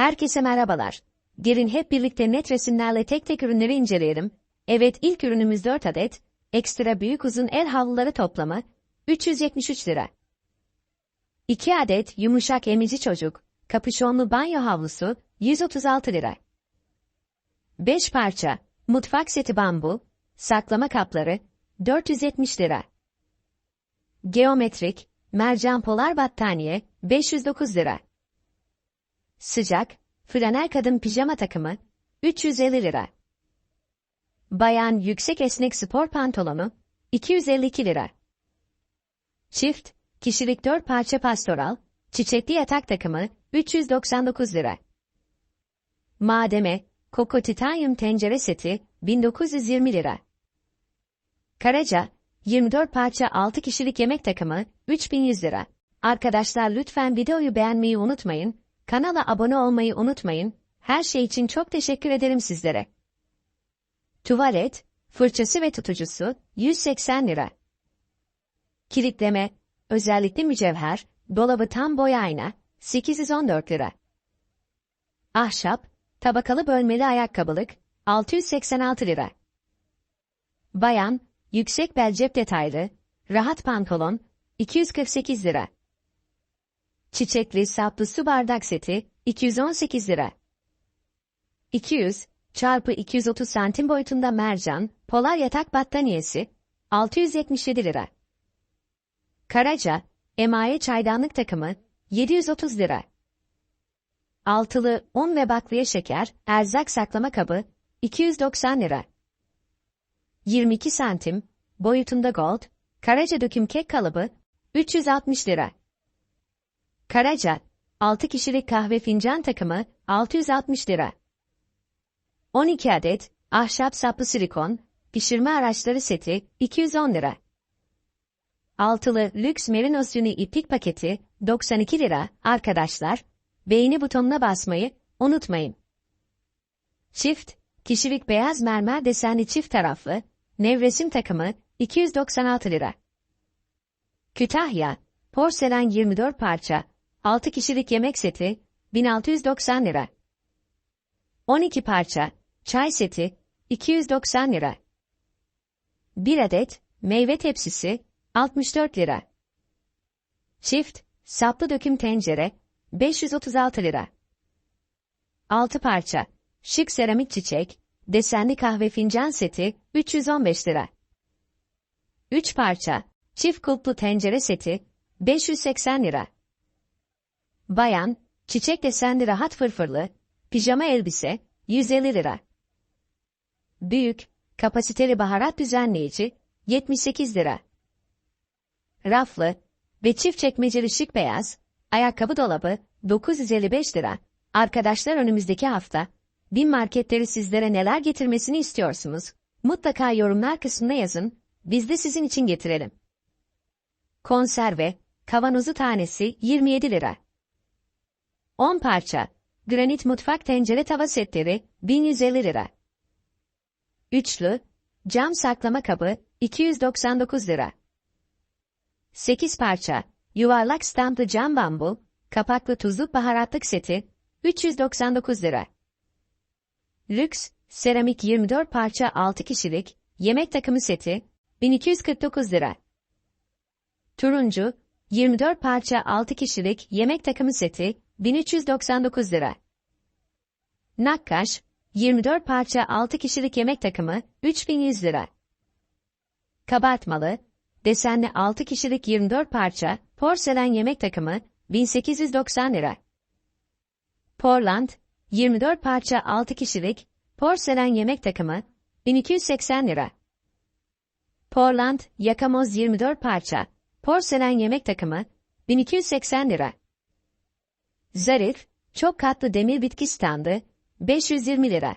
Herkese merhabalar. Gelin hep birlikte net resimlerle tek tek ürünleri inceleyelim. Evet ilk ürünümüz 4 adet. Ekstra büyük uzun el havluları toplamı 373 lira. 2 adet yumuşak emici çocuk, kapüşonlu banyo havlusu 136 lira. 5 parça mutfak seti bambu, saklama kapları 470 lira. Geometrik, mercan polar battaniye 509 lira. Sıcak, flanel kadın pijama takımı 350 lira. Bayan yüksek esnek spor pantolonu 252 lira. Çift, kişilik 4 parça pastoral, çiçekli yatak takımı 399 lira. Mademe, Koko Titanium tencere seti 1920 lira. Karaca, 24 parça 6 kişilik yemek takımı 3100 lira. Arkadaşlar lütfen videoyu beğenmeyi unutmayın, kanala abone olmayı unutmayın, her şey için çok teşekkür ederim sizlere. Tuvalet, fırçası ve tutucusu 180 lira. Kilitleme, özellikle mücevher, dolabı tam boy ayna 814 lira. Ahşap, tabakalı bölmeli ayakkabılık 686 lira. Bayan, yüksek bel cep detaylı, rahat pantolon 248 lira. Çiçekli saplı su bardak seti 218 lira. 200 çarpı 230 santim boyutunda mercan, polar yatak battaniyesi 677 lira. Karaca, emaye çaydanlık takımı 730 lira. Altılı un ve bakliye şeker, erzak saklama kabı 290 lira. 22 santim, boyutunda gold, Karaca döküm kek kalıbı 360 lira. Karaca, 6 kişilik kahve fincan takımı 660 lira. 12 adet ahşap saplı silikon, pişirme araçları seti 210 lira. Altılı lüks merinos yünü iplik paketi 92 lira. Arkadaşlar, beğeni butonuna basmayı unutmayın. Çift, kişilik beyaz mermer desenli çift taraflı, nevresim takımı 296 lira. Kütahya, porselen 24 parça, 6 kişilik yemek seti 1690 lira. 12 parça, çay seti 290 lira. 1 adet meyve tepsisi 64 lira. Çift, saplı döküm tencere 536 lira. 6 parça, şık seramik çiçek, desenli kahve fincan seti 315 lira. 3 parça, çift kulplu tencere seti 580 lira. Bayan, çiçek desenli rahat fırfırlı, pijama elbise 150 lira. Büyük, kapasiteli baharat düzenleyici 78 lira. Raflı ve çift çekmeceli şık beyaz, ayakkabı dolabı 955 lira. Arkadaşlar önümüzdeki hafta, bin marketleri sizlere neler getirmesini istiyorsunuz? Mutlaka yorumlar kısmına yazın, biz de sizin için getirelim. Konserve, kavanozu tanesi 27 lira. 10 parça, granit mutfak tencere tava setleri 1150 lira. Üçlü, cam saklama kabı 299 lira. 8 parça, yuvarlak stamplı cam bambu, kapaklı tuzluk baharatlık seti 399 lira. Lüks, seramik 24 parça 6 kişilik, yemek takımı seti 1249 lira. Turuncu, 24 parça 6 kişilik yemek takımı seti 1399 lira. Nakkaş, 24 parça 6 kişilik yemek takımı 3100 lira. Kabartmalı, desenli 6 kişilik 24 parça porselen yemek takımı 1890 lira. Portland, 24 parça 6 kişilik porselen yemek takımı 1280 lira. Portland, yakamoz 24 parça porselen yemek takımı 1280 lira. Zarif, çok katlı demir bitki standı 520 lira.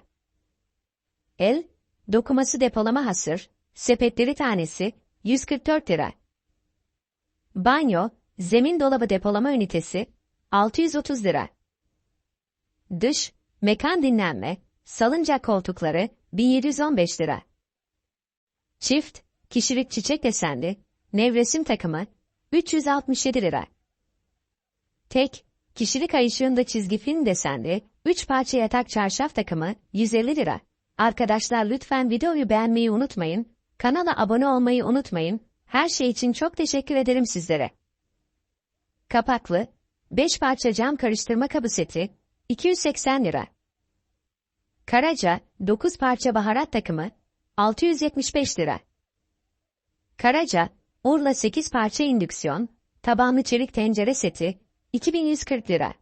El, dokuması depolama hasır, sepetleri tanesi 144 lira. Banyo, zemin dolabı depolama ünitesi 630 lira. Dış, mekan dinlenme, salıncak koltukları 1715 lira. Çift, kişilik çiçek desenli, nevresim takımı 367 lira. Tek, kişilik ay ışığında çizgi film desenli, 3 parça yatak çarşaf takımı 150 lira. Arkadaşlar lütfen videoyu beğenmeyi unutmayın, kanala abone olmayı unutmayın. Her şey için çok teşekkür ederim sizlere. Kapaklı 5 parça cam karıştırma kabı seti 280 lira. Karaca 9 parça baharat takımı 675 lira. Karaca Urla 8 parça indüksiyon tabanlı çelik tencere seti 2140 lira.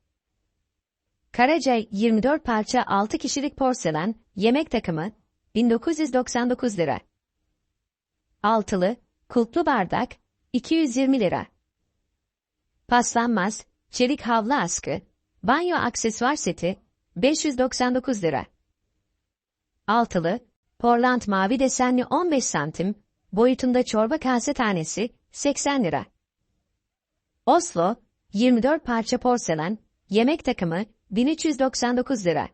Karaca 24 parça 6 kişilik porselen yemek takımı 1999 lira. Altılı kulplu bardak 220 lira. Paslanmaz çelik havlu askı banyo aksesuar seti 599 lira. Altılı Portland mavi desenli 15 santim boyutunda çorba kase tanesi 80 lira. Oslo 24 parça porselen yemek takımı 1399 lira.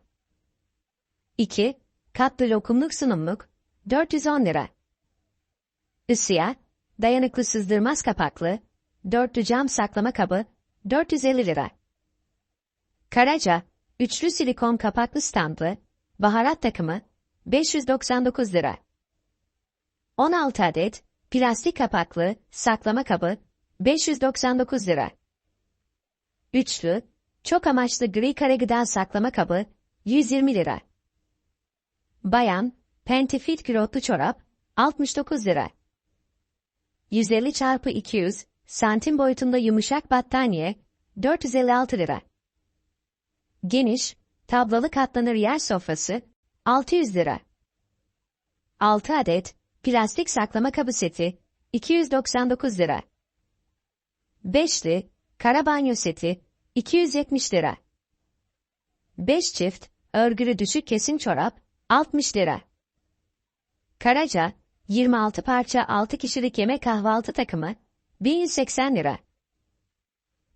2. Katlı lokumluk sunumluk 410 lira. Isıya, dayanıklı sızdırmaz kapaklı, dörtlü cam saklama kabı 450 lira. Karaca, üçlü silikon kapaklı stamplı, baharat takımı 599 lira. 16 adet, plastik kapaklı, saklama kabı 599 lira. Üçlü, çok amaçlı gri kare gıda saklama kabı 120 lira. Bayan, Pentifit külotlu çorap 69 lira. 150 çarpı 200 santim boyutunda yumuşak battaniye 456 lira. Geniş, tablalı katlanır yer sofrası 600 lira. 6 adet plastik saklama kabı seti 299 lira. Beşli kara seti 270 lira. 5 çift örgülü düşük kesin çorap 60 lira. Karaca 26 parça 6 kişilik yemek kahvaltı takımı 1180 lira.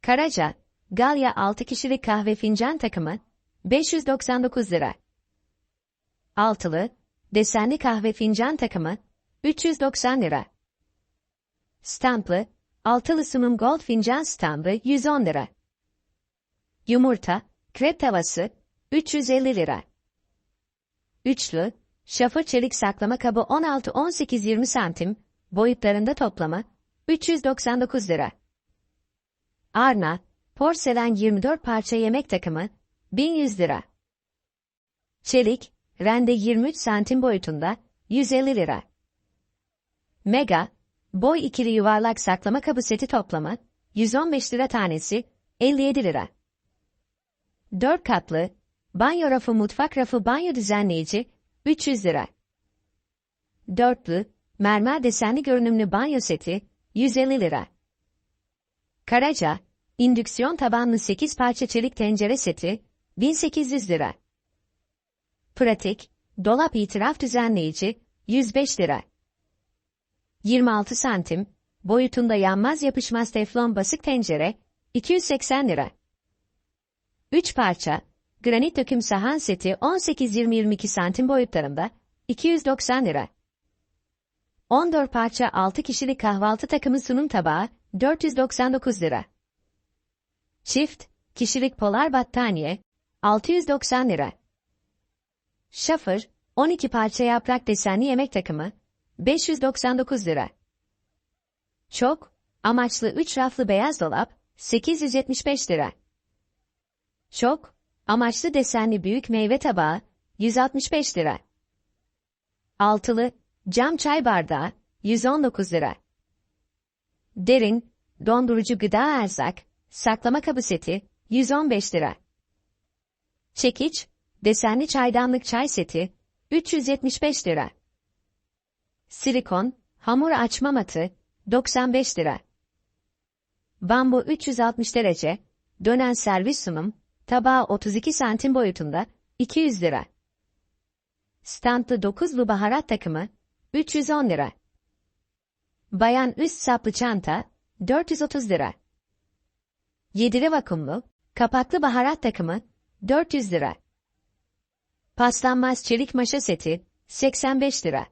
Karaca Galya 6 kişilik kahve fincan takımı 599 lira. Altılı desenli kahve fincan takımı 390 lira. Stamplı altılı sunum gold fincan stampı 110 lira. Yumurta, krep tavası 350 lira. Üçlü, şafır çelik saklama kabı 16-18-20 santim, boyutlarında toplamı 399 lira. Arna, porselen 24 parça yemek takımı 1100 lira. Çelik, rende 23 santim boyutunda 150 lira. Mega, boy ikili yuvarlak saklama kabı seti toplamı 115 lira tanesi 57 lira. 4 katlı, banyo rafı mutfak rafı banyo düzenleyici 300 lira. Dörtlü, mermer desenli görünümlü banyo seti 150 lira. Karaca, indüksiyon tabanlı 8 parça çelik tencere seti 1800 lira. Pratik, dolap itiraf düzenleyici 105 lira. 26 santim, boyutunda yanmaz yapışmaz teflon basık tencere 280 lira. 3 parça, granit döküm sahan seti 18-20-22 santim boyutlarında 290 lira. 14 parça 6 kişilik kahvaltı takımı sunum tabağı 499 lira. Çift, kişilik polar battaniye 690 lira. Şafır, 12 parça yaprak desenli yemek takımı 599 lira. Çok, amaçlı 3 raflı beyaz dolap 875 lira. Çok, amaçlı desenli büyük meyve tabağı 165 lira. Altılı, cam çay bardağı 119 lira. Derin, dondurucu gıda erzak, saklama kabı seti 115 lira. Çekiç, desenli çaydanlık çay seti 375 lira. Silikon, hamur açma matı 95 lira. Bambu 360 derece, dönen servis sunum, tabağı 32 santim boyutunda 200 lira. Standlı 9'lu baharat takımı 310 lira. Bayan üst saplı çanta 430 lira. Yedili vakumlu, kapaklı baharat takımı 400 lira. Paslanmaz çelik maşa seti 85 lira.